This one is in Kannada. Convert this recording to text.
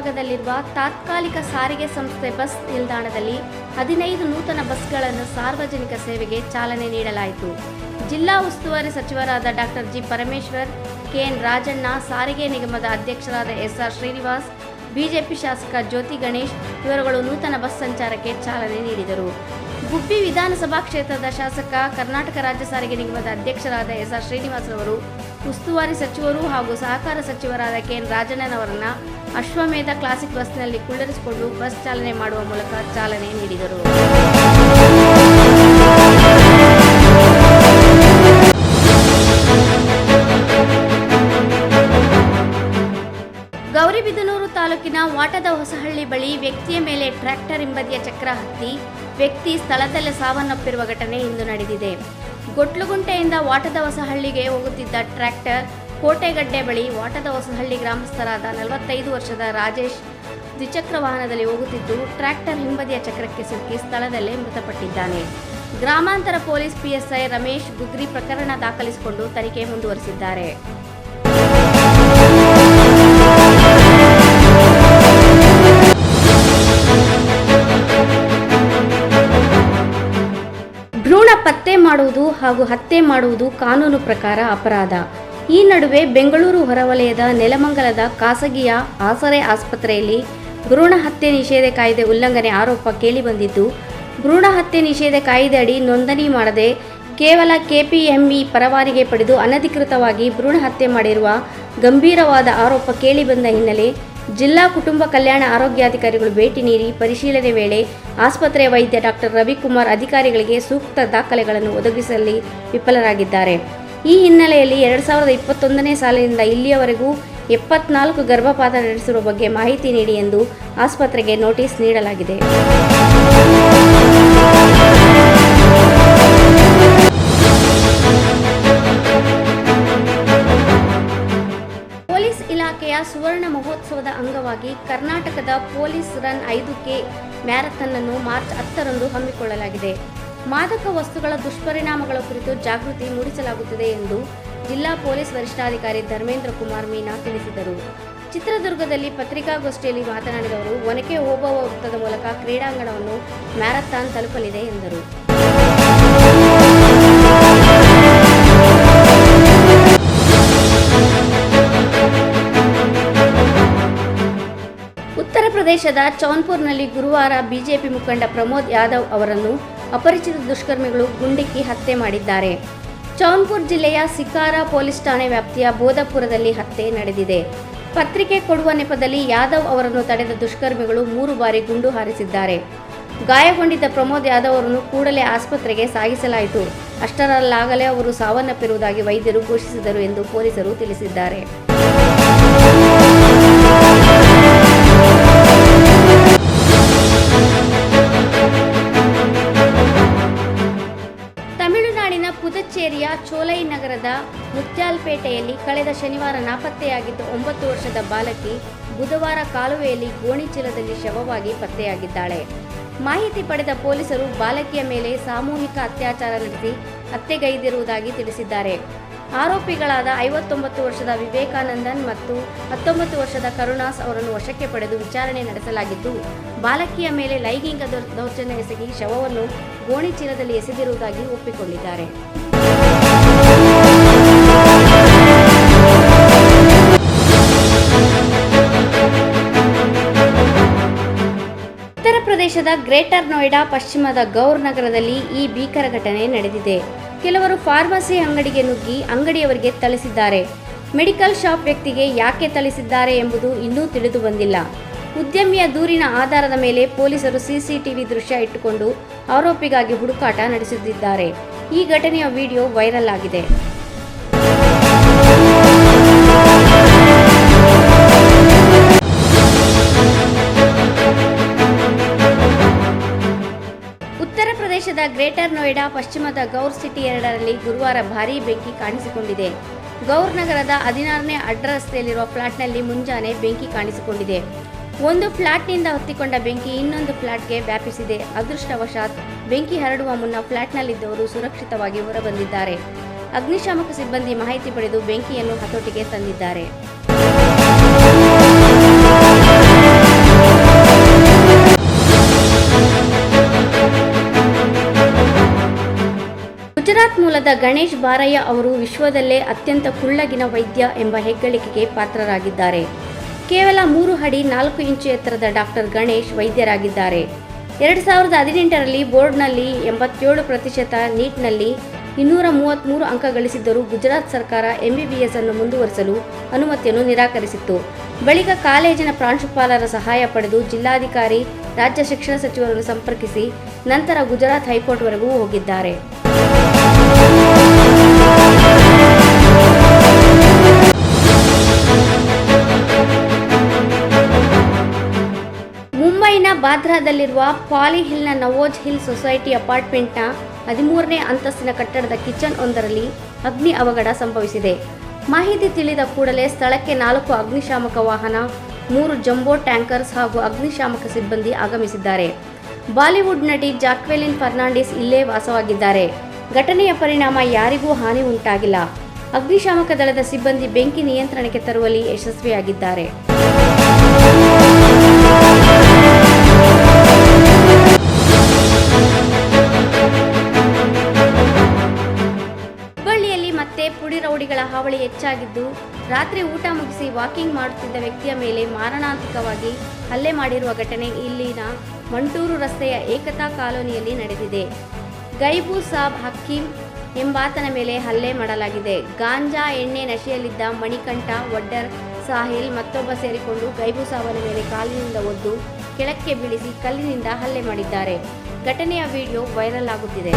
ಮುಂಭಾಗದಲ್ಲಿರುವ ತಾತ್ಕಾಲಿಕ ಸಾರಿಗೆ ಸಂಸ್ಥೆ ಬಸ್ ನಿಲ್ದಾಣದಲ್ಲಿ ಹದಿನೈದು ನೂತನ ಬಸ್ಗಳನ್ನು ಸಾರ್ವಜನಿಕ ಸೇವೆಗೆ ಚಾಲನೆ ನೀಡಲಾಯಿತು. ಜಿಲ್ಲಾ ಉಸ್ತುವಾರಿ ಸಚಿವರಾದ doctor G Parameshwar, KN Rajanna, ಸಾರಿಗೆ ನಿಗಮದ ಅಧ್ಯಕ್ಷರಾದ ಎಸ್ಆರ್ ಶ್ರೀನಿವಾಸ್, ಬಿಜೆಪಿ ಶಾಸಕ ಜ್ಯೋತಿ ಗಣೇಶ್ ಇವರುಗಳು ನೂತನ ಬಸ್ ಸಂಚಾರಕ್ಕೆ ಚಾಲನೆ ನೀಡಿದರು. ಗುಬ್ಬಿ ವಿಧಾನಸಭಾ ಕ್ಷೇತ್ರದ ಶಾಸಕ, ಕರ್ನಾಟಕ ರಾಜ್ಯ ಸಾರಿಗೆ ನಿಗಮದ ಅಧ್ಯಕ್ಷರಾದ ಎಸ್ಆರ್ ಶ್ರೀನಿವಾಸ್ ಅವರು ಉಸ್ತುವಾರಿ ಸಚಿವರು ಹಾಗೂ ಸಹಕಾರ ಸಚಿವರಾದ ಕೆಎನ್ ರಾಜಣ್ಣನವರನ್ನ ಅಶ್ವಮೇಧ ಕ್ಲಾಸಿಕ್ ಬಸ್ನಲ್ಲಿ ಕುಳ್ಳರಿಸಿಕೊಂಡು ಬಸ್ ಚಾಲನೆ ಮಾಡುವ ಮೂಲಕ ಚಾಲನೆ ನೀಡಿದರು. ಗೌರಿಬಿದನೂರು ತಾಲೂಕಿನ ವಾಟದ ಹೊಸಹಳ್ಳಿ ಬಳಿ ವ್ಯಕ್ತಿಯ ಮೇಲೆ ಟ್ರ್ಯಾಕ್ಟರ್ ಹಿಂಬದಿಯ ಚಕ್ರ ಹತ್ತಿ ವ್ಯಕ್ತಿ ಸ್ಥಳದಲ್ಲೇ ಸಾವನ್ನಪ್ಪಿರುವ ಘಟನೆ ಇಂದು ನಡೆದಿದೆ. ಗೊಟ್ಲುಗುಂಟೆಯಿಂದ ವಾಟದ ಹೊಸಹಳ್ಳಿಗೆ ಹೋಗುತ್ತಿದ್ದ ಟ್ರ್ಯಾಕ್ಟರ್ ಕೋಟೆಗಡ್ಡೆ ಬಳಿ ವಾಟದ ಹೊಸಹಳ್ಳಿ ಗ್ರಾಮಸ್ಥರಾದ ನಲವತ್ತೈದು ವರ್ಷದ ರಾಜೇಶ್ ದ್ವಿಚಕ್ರ ವಾಹನದಲ್ಲಿ ಹೋಗುತ್ತಿದ್ದು, ಟ್ರ್ಯಾಕ್ಟರ್ ಹಿಂಬದಿಯ ಚಕ್ರಕ್ಕೆ ಸಿಕ್ಕಿ ಸ್ಥಳದಲ್ಲೇ ಮೃತಪಟ್ಟಿದ್ದಾನೆ. ಗ್ರಾಮಾಂತರ ಪೊಲೀಸ್ ಪಿಎಸ್ಐ ರಮೇಶ್ ಗುಗ್ರಿ ಪ್ರಕರಣ ದಾಖಲಿಸಿಕೊಂಡು ತನಿಖೆ ಮುಂದುವರಿಸಿದ್ದಾರೆ. ಭ್ರೂಣ ಪತ್ತೆ ಮಾಡುವುದು ಹಾಗೂ ಹತ್ಯೆ ಮಾಡುವುದು ಕಾನೂನು ಪ್ರಕಾರ ಅಪರಾಧ. ಈ ನಡುವೆ ಬೆಂಗಳೂರು ಹೊರವಲಯದ ನೆಲಮಂಗಲದ ಖಾಸಗಿಯ ಆಸರೆ ಆಸ್ಪತ್ರೆಯಲ್ಲಿ ಭ್ರೂಣ ಹತ್ಯೆ ನಿಷೇಧ ಕಾಯ್ದೆ ಉಲ್ಲಂಘನೆ ಆರೋಪ ಕೇಳಿಬಂದಿದ್ದು, ಭ್ರೂಣ ಹತ್ಯೆ ನಿಷೇಧ ಕಾಯ್ದೆ ಅಡಿ ನೋಂದಣಿ ಮಾಡದೆ ಕೇವಲ ಕೆಪಿಎಂಇ ಪರವಾನಿಗೆ ಪಡೆದು ಅನಧಿಕೃತವಾಗಿ ಭ್ರೂಣ ಹತ್ಯೆ ಮಾಡಿರುವ ಗಂಭೀರವಾದ ಆರೋಪ ಕೇಳಿಬಂದ ಹಿನ್ನೆಲೆ ಜಿಲ್ಲಾ ಕುಟುಂಬ ಕಲ್ಯಾಣ ಆರೋಗ್ಯಾಧಿಕಾರಿಗಳು ಭೇಟಿ ನೀಡಿ ಪರಿಶೀಲನೆ ವೇಳೆ ಆಸ್ಪತ್ರೆಯ ವೈದ್ಯ ಡಾಕ್ಟರ್ ರವಿಕುಮಾರ್ ಅಧಿಕಾರಿಗಳಿಗೆ ಸೂಕ್ತ ದಾಖಲೆಗಳನ್ನು ಒದಗಿಸಲಿ ವಿಫಲರಾಗಿದ್ದಾರೆ. ಈ ಹಿನ್ನೆಲೆಯಲ್ಲಿ ಎರಡು ಸಾವಿರದ ಇಪ್ಪತ್ತೊಂದನೇ ಸಾಲಿನಿಂದ ಇಲ್ಲಿಯವರೆಗೂ ಎಪ್ಪತ್ನಾಲ್ಕು ಗರ್ಭಪಾತ ನಡೆಸಿರುವ ಬಗ್ಗೆ ಮಾಹಿತಿ ನೀಡಿ ಎಂದು ಆಸ್ಪತ್ರೆಗೆ ನೋಟಿಸ್ ನೀಡಲಾಗಿದೆ. ಪೊಲೀಸ್ ಇಲಾಖೆಯ ಸುವರ್ಣ ಮಹೋತ್ಸವದ ಅಂಗವಾಗಿ ಕರ್ನಾಟಕದ ಪೊಲೀಸ್ ರನ್ ಐದು ಕೆ ಮ್ಯಾರಥಾನ್ ಅನ್ನು ಮಾರ್ಚ್ ಹತ್ತರಂದು ಹಮ್ಮಿಕೊಳ್ಳಲಾಗಿದೆ. ಮಾದಕ ವಸ್ತುಗಳ ದುಷ್ಪರಿಣಾಮಗಳ ಕುರಿತು ಜಾಗೃತಿ ಮೂಡಿಸಲಾಗುತ್ತಿದೆ ಎಂದು ಜಿಲ್ಲಾ ಪೊಲೀಸ್ ವರಿಷ್ಠಾಧಿಕಾರಿ ಧರ್ಮೇಂದ್ರ ಕುಮಾರ್ ಮೀನಾ ತಿಳಿಸಿದರು. ಚಿತ್ರದುರ್ಗದಲ್ಲಿ ಪತ್ರಿಕಾಗೋಷ್ಠಿಯಲ್ಲಿ ಮಾತನಾಡಿದವರು, ಒನಕೆ ಓಬವ್ವ ವೃತ್ತದ ಮೂಲಕ ಕ್ರೀಡಾಂಗಣವನ್ನು ಮ್ಯಾರಥಾನ್ ತಲುಪಲಿದೆ ಎಂದರು. ಉತ್ತರ ಪ್ರದೇಶದ ಚೌನ್ಪುರ್ನಲ್ಲಿ ಗುರುವಾರ ಬಿಜೆಪಿ ಮುಖಂಡ ಪ್ರಮೋದ್ ಯಾದವ್ ಅವರನ್ನು ಅಪರಿಚಿತ ದುಷ್ಕರ್ಮಿಗಳು ಗುಂಡಿಕ್ಕಿ ಹತ್ಯೆ ಮಾಡಿದ್ದಾರೆ. ಚೌನ್ಪುರ್ ಜಿಲ್ಲೆಯ ಸಿಕಾರ ಪೊಲೀಸ್ ಠಾಣೆ ವ್ಯಾಪ್ತಿಯ ಬೋಧಪುರದಲ್ಲಿ ಹತ್ಯೆ ನಡೆದಿದೆ. ಪತ್ರಿಕೆ ಕೊಡುವ ನೆಪದಲ್ಲಿ ಯಾದವ್ ಅವರನ್ನು ತಡೆದ ದುಷ್ಕರ್ಮಿಗಳು ಮೂರು ಬಾರಿ ಗುಂಡು ಹಾರಿಸಿದ್ದಾರೆ. ಗಾಯಗೊಂಡಿದ್ದ ಪ್ರಮೋದ್ ಯಾದವ್ ಅವರನ್ನು ಕೂಡಲೇ ಆಸ್ಪತ್ರೆಗೆ ಸಾಗಿಸಲಾಯಿತು. ಅಷ್ಟರಲ್ಲಾಗಲೇ ಅವರು ಸಾವನ್ನಪ್ಪಿರುವುದಾಗಿ ವೈದ್ಯರು ಘೋಷಿಸಿದರು ಎಂದು ಪೊಲೀಸರು ತಿಳಿಸಿದ್ದಾರೆ. ಪುದುಚೇರಿಯ ಚೋಲೈ ನಗರದ ಮುತ್ಯಾಲ್ಪೇಟೆಯಲ್ಲಿ ಕಳೆದ ಶನಿವಾರ ನಾಪತ್ತೆಯಾಗಿದ್ದ ಒಂಬತ್ತು ವರ್ಷದ ಬಾಲಕಿ ಬುಧವಾರ ಕಾಲುವೆಯಲ್ಲಿ ಗೋಣಿಚೀಲದಲ್ಲಿ ಶವವಾಗಿ ಪತ್ತೆಯಾಗಿದ್ದಾಳೆ. ಮಾಹಿತಿ ಪಡೆದ ಪೊಲೀಸರು ಬಾಲಕಿಯ ಮೇಲೆ ಸಾಮೂಹಿಕ ಅತ್ಯಾಚಾರ ನಡೆಸಿ ಹತ್ಯೆಗೈದಿರುವುದಾಗಿ ತಿಳಿಸಿದ್ದಾರೆ. ಆರೋಪಿಗಳಾದ ಐವತ್ತೊಂಬತ್ತು ವರ್ಷದ ವಿವೇಕಾನಂದನ್ ಮತ್ತು ಹತ್ತೊಂಬತ್ತು ವರ್ಷದ ಕರುಣಾಸ್ ಅವರನ್ನು ವಶಕ್ಕೆ ಪಡೆದು ವಿಚಾರಣೆ ನಡೆಸಲಾಗಿದ್ದು, ಬಾಲಕಿಯ ಮೇಲೆ ಲೈಂಗಿಕ ದೌರ್ಜನ್ಯ ಎಸಗಿ ಶವವನ್ನು ಗೋಣಿಚೀಲದಲ್ಲಿ ಎಸೆದಿರುವುದಾಗಿ ಒಪ್ಪಿಕೊಂಡಿದ್ದಾರೆ. ಉತ್ತರ ಪ್ರದೇಶದ ಗ್ರೇಟರ್ ನೋಯ್ಡಾ ಪಶ್ಚಿಮದ ಗೌರ್ ನಗರದಲ್ಲಿ ಈ ಭೀಕರ ಘಟನೆ ನಡೆದಿದೆ. ಕೆಲವರು ಫಾರ್ಮಸಿ ಅಂಗಡಿಗೆ ನುಗ್ಗಿ ಅಂಗಡಿಯವರಿಗೆ ಥಳಿಸಿದ್ದಾರೆ. ಮೆಡಿಕಲ್ ಶಾಪ್ ವ್ಯಕ್ತಿಗೆ ಯಾಕೆ ಥಳಿಸಿದ್ದಾರೆ ಎಂಬುದು ಇನ್ನೂ ತಿಳಿದು ಬಂದಿಲ್ಲ. ಉದ್ಯಮಿಯ ದೂರಿನ ಆಧಾರದ ಮೇಲೆ ಪೊಲೀಸರು ಸಿಸಿಟಿವಿ ದೃಶ್ಯ ಇಟ್ಟುಕೊಂಡು ಆರೋಪಿಗಾಗಿ ಹುಡುಕಾಟ ನಡೆಸುತ್ತಿದ್ದಾರೆ ಈ ಘಟನೆಯ ವಿಡಿಯೋ ವೈರಲ್ ಆಗಿದೆ. ಪ್ರದೇಶದ ಗ್ರೇಟರ್ ನೋಯ್ಡಾ, ಪಶ್ಚಿಮದ ಗೌರ್ ಸಿಟಿ ಎರಡರಲ್ಲಿ ಗುರುವಾರ ಭಾರೀ ಬೆಂಕಿ ಕಾಣಿಸಿಕೊಂಡಿದೆ. ಗೌರ್ ನಗರದ ಹದಿನಾರನೇ ಅಡ್ಡ ರಸ್ತೆಯಲ್ಲಿರುವ ಫ್ಲಾಟ್ನಲ್ಲಿ ಮುಂಜಾನೆ ಬೆಂಕಿ ಕಾಣಿಸಿಕೊಂಡಿದೆ. ಒಂದು ಫ್ಲಾಟ್ನಿಂದ ಹೊತ್ತಿಕೊಂಡ ಬೆಂಕಿ ಇನ್ನೊಂದು ಫ್ಲಾಟ್ಗೆ ವ್ಯಾಪಿಸಿದೆ. ಅದೃಷ್ಟವಶಾತ್ ಬೆಂಕಿ ಹರಡುವ ಮುನ್ನ ಫ್ಲಾಟ್ನಲ್ಲಿದ್ದವರು ಸುರಕ್ಷಿತವಾಗಿ ಹೊರಬಂದಿದ್ದಾರೆ. ಅಗ್ನಿಶಾಮಕ ಸಿಬ್ಬಂದಿ ಮಾಹಿತಿ ಪಡೆದು ಬೆಂಕಿಯನ್ನು ಹತೋಟಿಗೆ ತಂದಿದ್ದಾರೆ. ಸಮೀಪದ ಗಣೇಶ್ ಬಾರಯ್ಯ ಅವರು ವಿಶ್ವದಲ್ಲೇ ಅತ್ಯಂತ ಕುಳ್ಳಗಿನ ವೈದ್ಯ ಎಂಬ ಹೆಗ್ಗಳಿಕೆಗೆ ಪಾತ್ರರಾಗಿದ್ದಾರೆ. ಕೇವಲ ಮೂರು ಅಡಿ ನಾಲ್ಕು ಇಂಚು ಎತ್ತರದ ಡಾಕ್ಟರ್ ಗಣೇಶ್ ವೈದ್ಯರಾಗಿದ್ದಾರೆ. ಎರಡು ಸಾವಿರದ ಹದಿನೆಂಟರಲ್ಲಿ ಬೋರ್ಡ್ನಲ್ಲಿ ಎಂಬತ್ತೇಳು ಪ್ರತಿಶತ ನೀಟ್ನಲ್ಲಿ ಇನ್ನೂರ ಮೂವತ್ತ್ಮೂರು ಅಂಕ ಗಳಿಸಿದ್ದರೂ ಗುಜರಾತ್ ಸರ್ಕಾರ ಎಂಬಿಬಿಎಸ್ ಅನ್ನು ಮುಂದುವರಿಸಲು ಅನುಮತಿಯನ್ನು ನಿರಾಕರಿಸಿತ್ತು. ಬಳಿಕ ಕಾಲೇಜಿನ ಪ್ರಾಂಶುಪಾಲರ ಸಹಾಯ ಪಡೆದು ಜಿಲ್ಲಾಧಿಕಾರಿ, ರಾಜ್ಯ ಶಿಕ್ಷಣ ಸಚಿವರನ್ನು ಸಂಪರ್ಕಿಸಿ ನಂತರ ಗುಜರಾತ್ ಹೈಕೋರ್ಟ್ವರೆಗೂ ಹೋಗಿದ್ದಾರೆ. ಮುಂಬೈನ ಬಾದ್ರಾದಲ್ಲಿರುವ ಪಾಲಿ ಹಿಲ್ನ ನವೋಜ್ ಹಿಲ್ ಸೊಸೈಟಿ ಅಪಾರ್ಟ್ಮೆಂಟ್ನ ಹದಿಮೂರನೇ ಅಂತಸ್ತಿನ ಕಟ್ಟಡದ ಕಿಚನ್ ಒಂದರಲ್ಲಿ ಅಗ್ನಿ ಅವಘಡ ಸಂಭವಿಸಿದೆ. ಮಾಹಿತಿ ತಿಳಿದ ಕೂಡಲೇ ಸ್ಥಳಕ್ಕೆ ನಾಲ್ಕು ಅಗ್ನಿಶಾಮಕ ವಾಹನ, ಮೂರು ಜಂಬೋ ಟ್ಯಾಂಕರ್ಸ್ ಹಾಗೂ ಅಗ್ನಿಶಾಮಕ ಸಿಬ್ಬಂದಿ ಆಗಮಿಸಿದ್ದಾರೆ. ಬಾಲಿವುಡ್ ನಟಿ ಜಾಕ್ವೆಲಿನ್ ಫರ್ನಾಂಡಿಸ್ ಇಲ್ಲೇ ವಾಸವಾಗಿದ್ದಾರೆ. ಘಟನೆಯ ಪರಿಣಾಮ ಯಾರಿಗೂ ಹಾನಿ ಉಂಟಾಗಿಲ್ಲ. ಅಗ್ನಿಶಾಮಕ ದಳದ ಸಿಬ್ಬಂದಿ ಬೆಂಕಿ ನಿಯಂತ್ರಣಕ್ಕೆ ತರುವಲ್ಲಿ ಯಶಸ್ವಿಯಾಗಿದ್ದಾರೆ. ಹುಬ್ಬಳ್ಳಿಯಲ್ಲಿ ಮತ್ತೆ ಪುಡಿ ರೌಡಿಗಳ ಹಾವಳಿ ಹೆಚ್ಚಾಗಿದ್ದು, ರಾತ್ರಿ ಊಟ ಮುಗಿಸಿ ವಾಕಿಂಗ್ ಮಾಡುತ್ತಿದ್ದ ವ್ಯಕ್ತಿಯ ಮೇಲೆ ಮಾರಣಾಂತಿಕವಾಗಿ ಹಲ್ಲೆ ಮಾಡಿರುವ ಘಟನೆ ಇಲ್ಲಿನ ಮಂಟೂರು ರಸ್ತೆಯ ಏಕತಾ ಕಾಲೋನಿಯಲ್ಲಿ ನಡೆದಿದೆ. ಗೈಬು ಸಾಬ್ ಹಕ್ಕೀಂ ಎಂಬಾತನ ಮೇಲೆ ಹಲ್ಲೆ ಮಾಡಲಾಗಿದೆ. ಗಾಂಜಾ ಎಣ್ಣೆ ನಶೆಯಲ್ಲಿದ್ದ ಮಣಿಕಂಠ, ವಡ್ಡರ್ ಸಾಹಿಲ್ ಮತ್ತೊಬ್ಬ ಸೇರಿಕೊಂಡು ಗೈಬು ಸಾವನ ಮೇಲೆ ಕಾಲಿನಿಂದ ಒದ್ದು ಕೆಳಕ್ಕೆ ಬೀಳಿಸಿ ಕಲ್ಲಿನಿಂದ ಹಲ್ಲೆ ಮಾಡಿದ್ದಾರೆ. ಘಟನೆಯ ವಿಡಿಯೋ ವೈರಲ್ ಆಗುತ್ತಿದೆ.